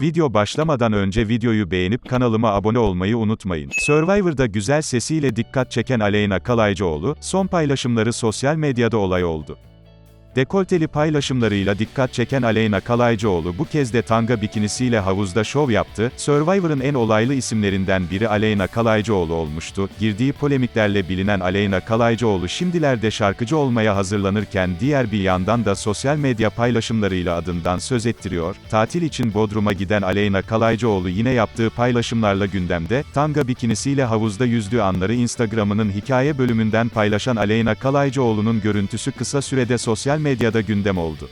Video başlamadan önce videoyu beğenip kanalıma abone olmayı unutmayın. Survivor'da güzel sesiyle dikkat çeken Aleyna Kalaycıoğlu, son paylaşımları sosyal medyada olay oldu. Dekolteli paylaşımlarıyla dikkat çeken Aleyna Kalaycıoğlu bu kez de tanga bikinisiyle havuzda şov yaptı. Survivor'ın en olaylı isimlerinden biri Aleyna Kalaycıoğlu olmuştu. Girdiği polemiklerle bilinen Aleyna Kalaycıoğlu şimdilerde şarkıcı olmaya hazırlanırken diğer bir yandan da sosyal medya paylaşımlarıyla adından söz ettiriyor. Tatil için Bodrum'a giden Aleyna Kalaycıoğlu yine yaptığı paylaşımlarla gündemde. Tanga bikinisiyle havuzda yüzdüğü anları Instagram'ının hikaye bölümünden paylaşan Aleyna Kalaycıoğlu'nun görüntüsü kısa sürede sosyal medyada gündem oldu.